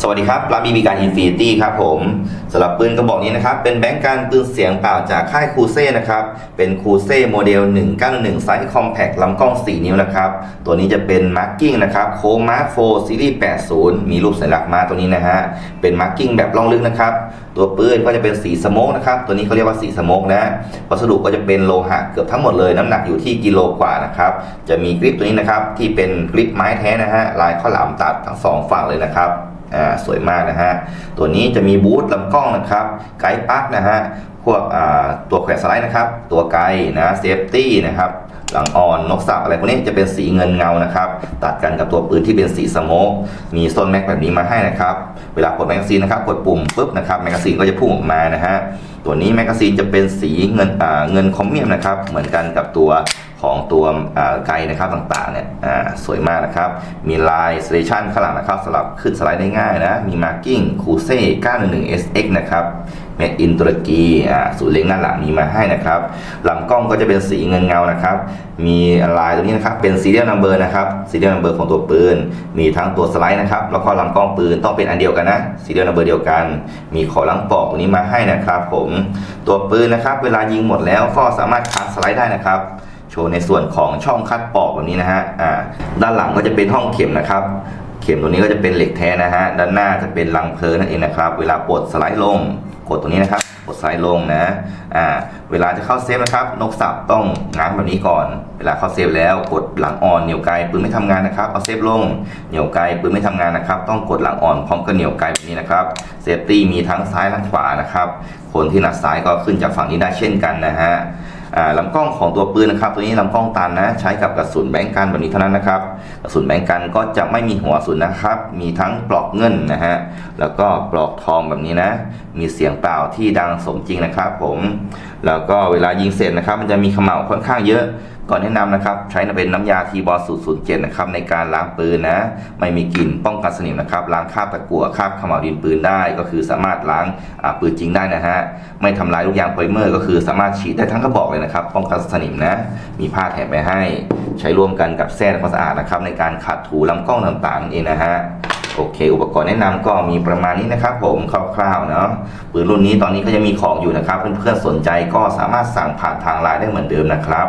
สวัสดีครับรับบีบีการอินฟินิตี้ครับผมสำหรับปืนกระบอกนี้นะครับ เป็นแบงก์การปืนเสียงเปล่าจากค่ายคูเซ่นะครับ เป็นคูเซ่โมเดล 191 ไซส์คอมแพคลำกล้อง 4 นิ้วนะครับ ตัวนี้จะเป็นมาร์กิ้งนะครับโคมาร์คโฟซีรีส์ 80 มีรูปสัญลักษณ์มาตัวนี้นะฮะ เป็นมาร์กิ้งแบบล่องลึกนะครับ ตัวปืนก็จะเป็นสีสโมกนะครับ ตัวนี้เขาเรียกว่าสีสโมกนะ วัสดุก็จะเป็นโลหะเกือบทั้งหมดเลย น้ำหนักอยู่ที่กิโลกว่านะครับ จะมีกริปตัวนี้นะครับที่เป็นกริปไม้แท้นะฮะ ลายข้าวหลามตัดทั้งสองฝั่งเลยนะครับ อ่าสวยมากนะฮะ ตัวนี้จะมีบูธลำกล้องนะครับ ไกด์ปลั๊กนะฮะ พวกตัวแขวนสไลด์นะครับ ตัวไกนะเซฟตี้นะครับหลังอ่อนนกสับอะไรพวกนี้จะเป็นสีเงินเงานะครับ ตัดกันกับตัวปืนที่เป็นสีสโมกมีโซนแม็กแบบนี้มาให้นะครับ เวลากดแมกกาซีนนะครับกดปุ่มปุ๊บนะครับแมกกาซีนก็จะพุ่งออกมานะฮะตัวนี้แมกกาซีนจะเป็นสีเงินเงินคอมเมียมนะครับ เหมือนกันกับตัวของตัวไกนะครับต่างๆเนี่ยสวยมากนะครับ มีลายสเตชันข้างหลังนะครับสำหรับขึ้นสไลด์ได้ง่ายนะ มีมาร์กิ้งคูเซ่911 SX นะครับเมดอินตุรกีอ่าศูนย์เล็งหน้าหลังมีมาให้นะครับลำกล้องก็จะเป็นสีเงินเงานะครับ มีลายตรงนี้นะครับเป็นซีเรียลนัมเบอร์นะครับซีเรียลนัมเบอร์ของตัวปืน มีทั้งตัวสไลด์นะครับแล้วก็ลำกล้องปืนต้องเป็นอันเดียวกันนะซีเรียลนัมเบอร์เดียวกัน มีขอลังปอกตรงนี้มาให้นะครับ ผมตัวปืนนะครับ เวลายิงหมดแล้วก็สามารถคัดสไลด์ได้นะครับโชว์ในส่วนของช่องคัดปอกแบบนี้นะฮะอ่าด้านหลังก็จะเป็นห้องเข็มนะครับเข็มตัวนี้ก็จะเป็นเหล็กแท้นะฮะ ด้านหน้าจะเป็นรังเพลิงนั่นเองนะครับ เวลาปลดสไลด์ลง กดตรงนี้นะครับ กดซ้ายลงนะอ่าเวลาจะเข้าเซฟนะครับ นกสับต้องง้างแบบนี้ก่อน เวลาเข้าเซฟแล้วกดหลังอ่อนเหนี่ยวไกลปืนไม่ทำงานนะครับ เอาเซฟลงเหนี่ยวไกลปืนไม่ทำงานนะครับ ต้องกดหลังอ่อนพร้อมกับเหนี่ยวไกลแบบนี้นะครับเซฟตี้มีทั้งซ้ายและขวานะครับ คนที่หนักซ้ายก็ขึ้นจากฝั่งนี้ได้เช่นกันนะฮะ ลำกล้องของตัวปืนนะครับ ตัวนี้ลำกล้องตันนะใช้กับกระสุนแบงก์กันแบบนี้เท่านั้นนะครับ กระสุนแบงก์กันก็จะไม่มีหัวสุนนะครับ มีทั้งปลอกเงินนะฮะแล้วก็ปลอกทองแบบนี้นะ มีเสียงเปล่าที่ดังสมจริงนะครับ ผม แล้วก็เวลายิงเสร็จนะครับ มันจะมีเขม่าค่อนข้างเยอะก่อนแนะนำนะครับใช้เป็นน้ำยาทีบอลสูตร07นะครับในการล้างปืนนะไม่มีกลิ่นป้องกันสนิมนะครับล้างคราบตะกั่วคราบเขม่าวดินปืนได้ ก็คือสามารถล้างปืนจริงได้นะฮะไม่ทำลายลูกยางโพลิเมอร์ ก็คือสามารถฉีดได้ทั้งกระบอกเลยนะครับป้องกันสนิมนะมีผ้าแถมไปให้ ใช้ร่วมกันกับแส้ทำความสะอาดนะครับในการขัดถูลำกล้องต่างๆเองนะฮะโอเค อุปกรณ์แนะนำก็มีประมาณนี้นะครับ ผมคร่าวๆเนาะปืนรุ่นนี้ตอนนี้ก็จะมีของอยู่นะครับ เพื่อนๆสนใจก็สามารถสั่งผ่านทางไลน์ได้เหมือนเดิมนะครับ